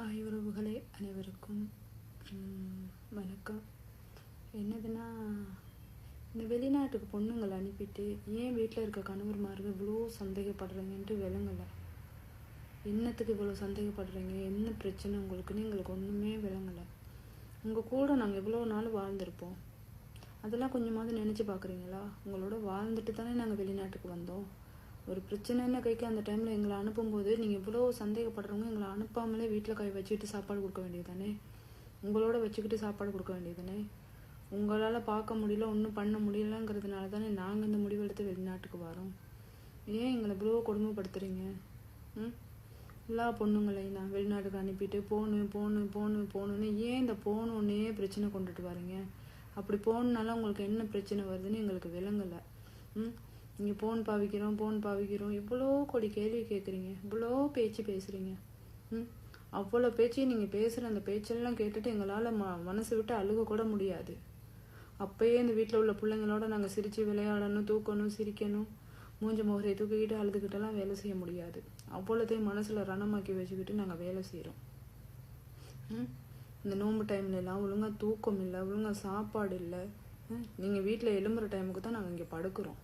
Hi உறவுகளே அனைவருக்கும் வணக்கம். என்னதுன்னா இந்த வெளிநாட்டுக்கு பொண்ணுங்களை அனுப்பிட்டு ஏன் வீட்டில் இருக்க கணவர்மார்கள் இவ்வளோ சந்தேகப்படுறீங்கன்ட்டு விளங்கலை. என்னத்துக்கு இவ்வளோ சந்தேகப்படுறீங்க? என்ன பிரச்சனை உங்களுக்குன்னு எங்களுக்கு ஒன்றுமே விளங்கலை. உங்கள் கூட நாங்கள் இவ்வளோ நாள் வாழ்ந்திருப்போம். அதெல்லாம் கொஞ்சமாவது நினச்சி பார்க்குறீங்களா உங்களோட வாழ்ந்துட்டு தானே நாங்கள் வெளிநாட்டுக்கு வந்தோம். ஒரு பிரச்சனைன்னு கைக்கு அந்த டைமில் எங்களை அனுப்பும்போது நீங்கள் இவ்வளோ சந்தேகப்படுறவங்க எங்களை அனுப்பாமலே வீட்டில் கை வச்சுக்கிட்டு சாப்பாடு கொடுக்க வேண்டியதானே உங்களோட வச்சுக்கிட்டு சாப்பாடு கொடுக்க வேண்டியதானே உங்களால் பார்க்க முடியல ஒன்றும் பண்ண முடியலங்கிறதுனால தானே நாங்கள் இந்த முடிவெடுத்து வெளிநாட்டுக்கு வரோம். ஏன் எங்களை இவ்வளோ கொடுமைப்படுத்துறீங்க? ம்? எல்லா பொண்ணுங்களையும் நான் வெளிநாட்டுக்கு அனுப்பிட்டு போகணும் போகணும் போகணும் போகணுன்னு ஏன் இந்த போகணுன்னே பிரச்சனை கொண்டுட்டு வரீங்க? அப்படி போகணுனால உங்களுக்கு என்ன பிரச்சனை வருதுன்னு எங்களுக்கு விளங்கலை. ம்? நீங்கள் ஃபோன் பாவிக்கிறோம் ஃபோன் பாவிக்கிறோம். இவ்வளோ கோடி கேள்வி கேட்குறீங்க இவ்வளோ பேச்சு பேசுகிறீங்க ம்? அவ்வளோ பேச்சு நீங்கள் பேசுகிற அந்த பேச்செல்லாம் கேட்டுட்டு எங்களால் ம மனசு விட்டு அழுக கூட முடியாது. அப்பயே இந்த வீட்டில் உள்ள பிள்ளைங்களோட நாங்கள் சிரித்து விளையாடணும் தூக்கணும் சிரிக்கணும். மூஞ்ச முகரையை தூக்கிக்கிட்டு அழுதுகிட்டெல்லாம் வேலை செய்ய முடியாது. அவ்வளோத்தையும் மனசில் ரணமாக்கி வச்சுக்கிட்டு நாங்கள் வேலை செய்கிறோம் ம்? இந்த நோம்பு டைம்ல எல்லாம் ஒழுங்காக தூக்கம் இல்லை ஒழுங்காக சாப்பாடு இல்லை. நீங்கள் வீட்டில் எழும்புற டைமுக்கு தான் நாங்கள் இங்கே படுக்கிறோம்.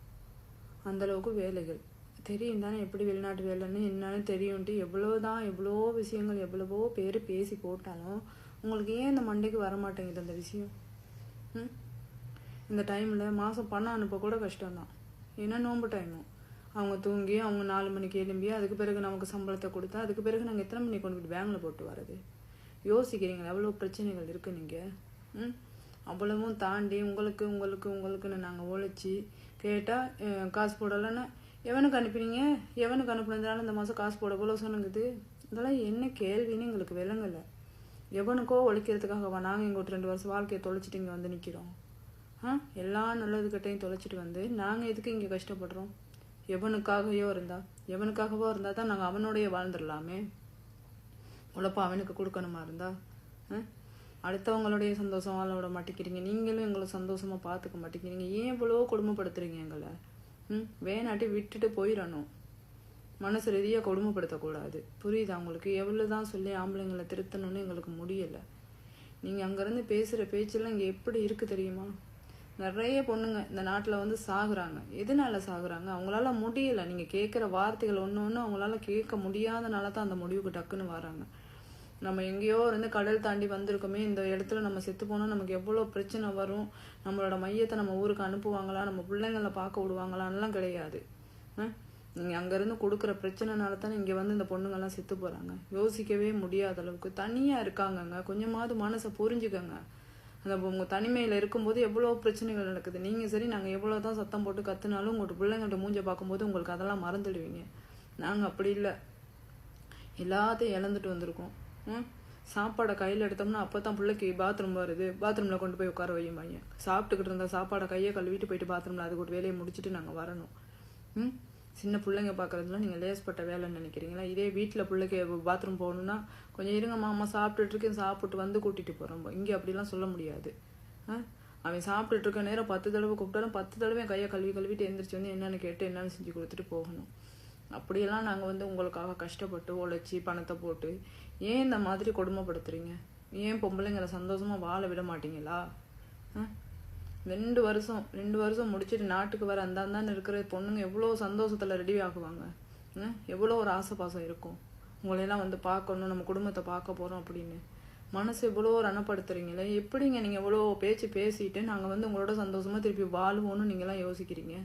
அந்தளவுக்கு வேலைகள். தெரியும் தானே எப்படி வெளிநாட்டு வேலைன்னு? என்னன்னு தெரியும்ட்டு எவ்வளோ தான் எவ்வளோ விஷயங்கள் எவ்வளவோ பேர் பேசி போட்டாலும் உங்களுக்கு ஏன் இந்த மண்டைக்கு வர மாட்டேங்குது அந்த விஷயம்? ம்? இந்த டைமில் மாதம் பணம் அனுப்ப கூட கஷ்டம்தான். ஏன்னா நோம்பு டைமும் அவங்க தூங்கி அவங்க நாலு மணிக்கு எழும்பி அதுக்கு பிறகு நமக்கு சம்பளத்தை கொடுத்தா அதுக்கு பிறகு நாங்கள் எத்தனை மணிக்கு கொண்டு போய் பேங்கில் போட்டு வர்றது? யோசிக்கிறீங்களா? எவ்வளோ பிரச்சனைகள் இருக்குது நீங்கள் ம்? அவ்வளவும் தாண்டி உங்களுக்கு உங்களுக்கு உங்களுக்குன்னு நாங்கள் உழைச்சி கேட்டால் காசு போடலைன்னு எவனுக்கு அனுப்பினீங்க? எவனுக்கு அனுப்புனதுனால இந்த மாதம் காசு போட போல சொன்னுங்குது? இதெல்லாம் என்ன கேள்வின்னு எங்களுக்கு விளங்கலை. எவனுக்கோ ஒழிக்கிறதுக்காகவா நாங்கள் இங்கே ஒரு ரெண்டு வருஷம் வாழ்க்கையை தொலைச்சிட்டு இங்கே வந்து நிற்கிறோம் ஆ எல்லா நல்லதுக்கிட்டையும் தொலைச்சிட்டு வந்து நாங்கள் எதுக்கு இங்கே கஷ்டப்படுறோம்? எவனுக்காகவோ இருந்தா எவனுக்காகவோ இருந்தால் தான் நாங்கள் அவனோடைய வாழ்ந்துடலாமே. உழைப்ப அவனுக்கு கொடுக்கணுமா இருந்தா? ஆ? அடுத்தவங்களுடைய சந்தோஷம் வாழ விட மாட்டேங்கிறீங்க நீங்களும் எங்களை சந்தோஷமா பார்த்துக்க மாட்டேங்கிறீங்க. ஏன் இவ்வளோ கொடுமைப்படுத்துறீங்க எங்களை? ம்? வேணாட்டி விட்டுட்டு போயிடணும். மனசு ரீதியாக கொடுமைப்படுத்தக்கூடாது. புரியுதா உங்களுக்கு? எவ்வளோ தான் சொல்லி ஆம்பளைங்களை திருத்தணும்னு எங்களுக்கு முடியலை. நீங்கள் அங்கேருந்து பேசுகிற பேச்செல்லாம் இங்கே எப்படி இருக்குது தெரியுமா? நிறைய பொண்ணுங்க இந்த நாட்டில் வந்து சாகுறாங்க. எதனால சாகுறாங்க? அவங்களால முடியலை. நீங்கள் கேட்குற வார்த்தைகள் ஒன்று ஒன்று அவங்களால கேட்க முடியாதனால தான் அந்த முடிவுக்கு டக்குன்னு வராங்க. நம்ம எங்கேயோ இருந்து கடல் தாண்டி வந்திருக்கோமே இந்த இடத்துல நம்ம செத்து போனால் நமக்கு எவ்வளோ பிரச்சனை வரும்? நம்மளோட மையத்தை நம்ம ஊருக்கு அனுப்புவாங்களா? நம்ம பிள்ளைங்கள பார்க்க விடுவாங்களான்லாம் கிடையாது. நீங்கள் அங்கேருந்து கொடுக்குற பிரச்சனைனால தானே இங்கே வந்து இந்த பொண்ணுங்கள்லாம் செத்து போகிறாங்க யோசிக்கவே முடியாத அளவுக்கு. தனியாக இருக்காங்கங்க. கொஞ்சமாவது மனசை புரிஞ்சுக்கங்க. அந்த உங்கள் தனிமையில் இருக்கும்போது எவ்வளோ பிரச்சனைகள் நடக்குது. நீங்கள் சரி நாங்கள் எவ்வளோ தான் சத்தம் போட்டு கத்துனாலும் உங்கள்கிட்ட பிள்ளைங்கள்ட்ட மூஞ்ச பார்க்கும்போது உங்களுக்கு அதெல்லாம் மறந்துடுவீங்க. நாங்கள் அப்படி இல்லை. எல்லாத்தையும் இழந்துட்டு வந்திருக்கோம். சாப்பாடை கையில் எடுத்தோம்னா அப்போ தான் பிள்ளைக்கு பாத்ரூம் வருது. பாத்ரூமில் கொண்டு போய் உட்கார வையும் சாப்பிட்டுக்கிட்டு இருந்த சாப்பாடை கையை கழுவிட்டு போயிட்டு பாத்ரூமில் அது ஒரு வேலையை முடிச்சுட்டு நாங்கள் வரணும். ம்? சின்ன பிள்ளைங்க பார்க்குறதுல நீங்கள் லேஸ்பட்ட வேலைன்னு நினைக்கிறீங்களா? இதே வீட்டில் பிள்ளைக்கு பாத்ரூம் போகணுன்னா கொஞ்சம் இருங்க மாமா சாப்பிட்டுட்ருக்கேன் சாப்பிட்டு வந்து கூட்டிகிட்டு போகிறோம் இங்கே அப்படிலாம் சொல்ல முடியாது. ஆ? அவன் சாப்பிட்டுட்டு இருக்க நேரம் பத்து தடவை கூப்பிட்டாலும் பத்து தடவை கையை கழுவி கழுவிட்டு எந்திரிச்சு வந்து என்னென்னு கேட்டு என்னென்னு செஞ்சு கொடுத்துட்டு போகணும். அப்படியெல்லாம் நாங்கள் வந்து உங்களுக்காக கஷ்டப்பட்டு உழைச்சி பணத்தை போட்டு ஏன் இந்த மாதிரி கொடுமைப்படுத்துறீங்க? ஏன் பொம்பளைங்களை சந்தோஷமாக வாழ விட மாட்டீங்களா? ஆ? ரெண்டு வருஷம் ரெண்டு வருஷம் முடிச்சுட்டு நாட்டுக்கு வர அந்தாந்தான்னு இருக்கிற பொண்ணுங்க எவ்வளோ சந்தோஷத்தில் ரெடி ஆகுவாங்க? ஆ? எவ்வளோ ஒரு ஆசை பாசம் இருக்கும். உங்களையெல்லாம் வந்து பார்க்கணும் நம்ம குடும்பத்தை பார்க்க போகிறோம் அப்படின்னு. மனசு இவ்வளோ ரணப்படுத்துறீங்களே எப்படிங்க நீங்கள் எவ்வளோ பேச்சு பேசிட்டு நாங்கள் வந்து உங்களோட சந்தோஷமாக திருப்பி வாழ்வோன்னு நீங்களாம் யோசிக்கிறீங்க?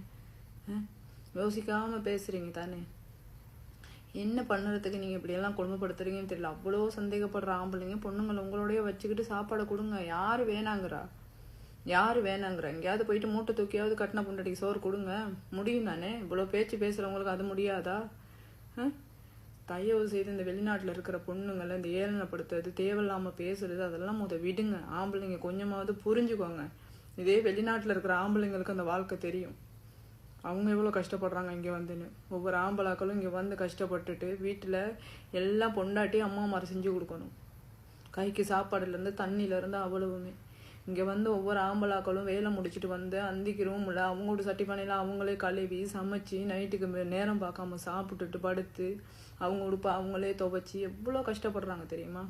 யோசிக்காமல் பேசுகிறீங்க பேசுறீங்க தானே? என்ன பண்ணுறதுக்கு நீங்கள் இப்படியெல்லாம் கொடுமைப்படுத்துறீங்கன்னு தெரியல. அவ்வளோ சந்தேகப்படுற ஆம்பளைங்க பொண்ணுங்களை உங்களோடய வச்சுக்கிட்டு சாப்பாடை கொடுங்க. யார் வேணாங்கிறா? யார் வேணாங்கிறா? எங்கேயாவது போயிட்டு மூட்டை தூக்கியாவது கட்டின பொண்டாட்டிக்கு சோறு கொடுங்க. முடியும் தானே? இவ்வளோ பேச்சு பேசுகிறவங்களுக்கு அது முடியாதா? ஆ? தயவு செய்து இந்த வெளிநாட்டில் இருக்கிற பொண்ணுங்களை இந்த ஏளனப்படுத்துறது தேவையில்லாமல் பேசுறது அதெல்லாம் முத விடுங்க. ஆம்பளைங்க கொஞ்சமாவது புரிஞ்சுக்கோங்க. இதே வெளிநாட்டில் இருக்கிற ஆம்பளைங்களுக்கு அந்த வாழ்க்கை தெரியும். அவங்க எவ்வளோ கஷ்டப்படுறாங்க இங்கே வந்துன்னு. ஒவ்வொரு ஆம்பளாக்களும் இங்கே வந்து கஷ்டப்பட்டுட்டு வீட்டில் எல்லாம் பொண்டாட்டி அம்மா மாரி செஞ்சு கொடுக்கணும். கைக்கு சாப்பாடுலேருந்து தண்ணியிலேருந்து அவ்வளவுமே. இங்கே வந்து ஒவ்வொரு ஆம்பளாக்களும் வேலை முடிச்சுட்டு வந்து அந்திக்கு ரூமில் அவங்களோட சட்டி பானையில் அவங்களே கழுவி சமைச்சு நைட்டுக்கு மே- நேரம் பார்க்காம சாப்பிட்டுட்டு படுத்து அவங்க உடுப்ப அவங்களே துவைச்சி எவ்வளோ கஷ்டப்படுறாங்க தெரியுமா?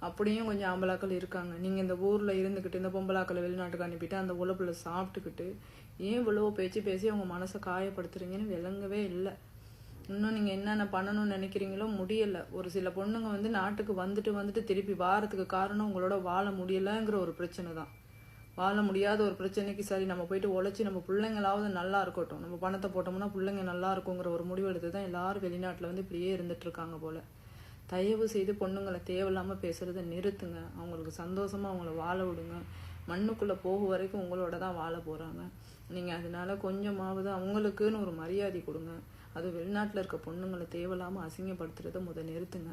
அப்படியும் கொஞ்சம் ஆம்பளாக்கள் இருக்காங்க. நீங்கள் இந்த ஊரில் இருந்துக்கிட்டு இந்த பொம்பளாக்களை வெளிநாட்டுக்கு அனுப்பிட்டு அந்த உழப்புல சாப்பிட்டுக்கிட்டு ஏன் இவ்வளோ பேச்சு பேசி அவங்க மனசை காயப்படுத்துறீங்கன்னு விளங்கவே இல்லை. இன்னும் நீங்கள் என்னென்ன பண்ணணும்னு நினைக்கிறீங்களோ முடியலை. ஒரு சில பொண்ணுங்க வந்து நாட்டுக்கு வந்துட்டு வந்துட்டு திருப்பி வாரத்துக்கு காரணம் உங்களோட வாழ முடியலைங்கிற ஒரு பிரச்சனை தான். வாழ முடியாத ஒரு பிரச்சனைக்கு சரி நம்ம போயிட்டு உழைச்சி நம்ம பிள்ளைங்களாவது நல்லா இருக்கட்டும். நம்ம பணத்தை போட்டோம்னா பிள்ளைங்க நல்லா இருக்குங்கிற ஒரு முடிவு எடுத்து தான் எல்லாரும் வெளிநாட்டில் வந்து இப்படியே இருந்துட்டு இருக்காங்க போல. தயவு செய்து பொண்ணுங்களை தேவையில்லாமல் பேசுறதை நிறுத்துங்க. அவங்களுக்கு சந்தோஷமா அவங்கள வாழ விடுங்க. மண்ணுக்குள்ளே போக வரைக்கும் உங்களோட தான் வாழ போகிறாங்க நீங்கள் அதனால கொஞ்சமாவது அவங்களுக்குன்னு ஒரு மரியாதை கொடுங்க. அது வெளிநாட்டில் இருக்க பொண்ணுங்களை தேவையில்லாமல் அசிங்கப்படுத்துறத முத நிறுத்துங்க.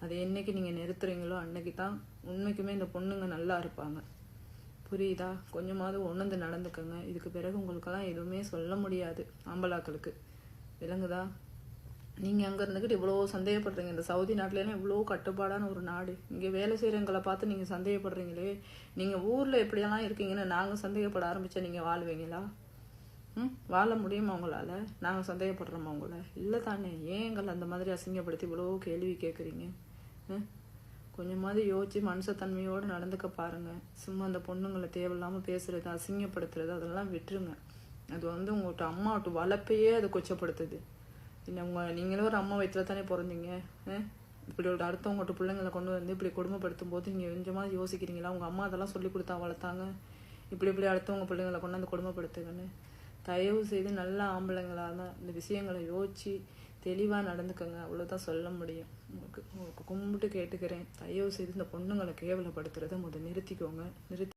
அது என்னைக்கு நீங்கள் நிறுத்துறீங்களோ அன்னைக்கு தான் உண்மைக்குமே இந்த பொண்ணுங்க நல்லா இருப்பாங்க. புரியுதா? கொஞ்சமாவது உணர்ந்து நடந்துக்கங்க. இதுக்கு பிறகு உங்களுக்கெல்லாம் எதுவுமே சொல்ல முடியாது. ஆம்பளாக்களுக்கு. விளங்குதா? நீங்கள் அங்கே இருந்துக்கிட்டு இவ்வளோ சந்தேகப்படுறீங்க. இந்த சவுதி நாட்டிலலாம் இவ்வளோ கட்டுப்பாடான ஒரு நாடு. இங்கே வேலை செய்கிறவங்களை பார்த்து நீங்கள் சந்தேகப்படுறீங்களே. நீங்கள் ஊரில் எப்படியெல்லாம் இருக்கீங்கன்னு நாங்கள் சந்தேகப்பட ஆரம்பித்தா நீங்கள் வாழ்வீங்களா? ம்? வாழ முடியுமா உங்களால்? நாங்கள் சந்தேகப்படுறோமா உங்களை? இல்லை தானே. ஏன் எங்களை அந்த மாதிரி அசிங்கப்படுத்தி இவ்வளோ கேள்வி கேட்குறீங்க? கொஞ்சமாவது யோசிச்சு மனுஷத்தன்மையோடு நடந்துக்க பாருங்கள் சும்மா அந்த பொண்ணுங்களை தேவையில்லாமல் பேசுறது அசிங்கப்படுத்துறது அதெல்லாம் விட்டுருங்க. அது வந்து உங்கள்கிட்ட அம்மாவோட வளர்ப்பையே அது கொச்சப்படுத்துது. இல்லை உங்க நீங்களும் ஒரு அம்மா வயிற்றுல தானே பிறந்தீங்க இப்படி ஒரு அடுத்தவங்ககிட்ட பிள்ளைங்களை கொண்டு வந்து இப்படி கொடுமைப்படுத்தும் போது நீங்கள் கொஞ்சமாக யோசிக்கிறீங்களா? உங்கள் அம்மா அதெல்லாம் சொல்லி கொடுத்தா வளர்த்தாங்க இப்படி இப்படி அடுத்தவங்க பிள்ளைங்களை கொண்டு வந்து கொடுமைப்படுத்துங்கன்னு. தயவு செய்து நல்ல ஆம்பளைங்களா தான் இந்த விஷயங்களை யோசிச்சு தெளிவாக நடந்துக்கோங்க. அவ்வளோதான் சொல்ல முடியும். உங்களுக்கு உங்களுக்கு கும்பிட்டு கேட்டுக்கிறேன். தயவு செய்து இந்த பொண்ணுங்களை கேவலப்படுத்துகிறத முதல் நிறுத்திக்கோங்க. நிறுத்தி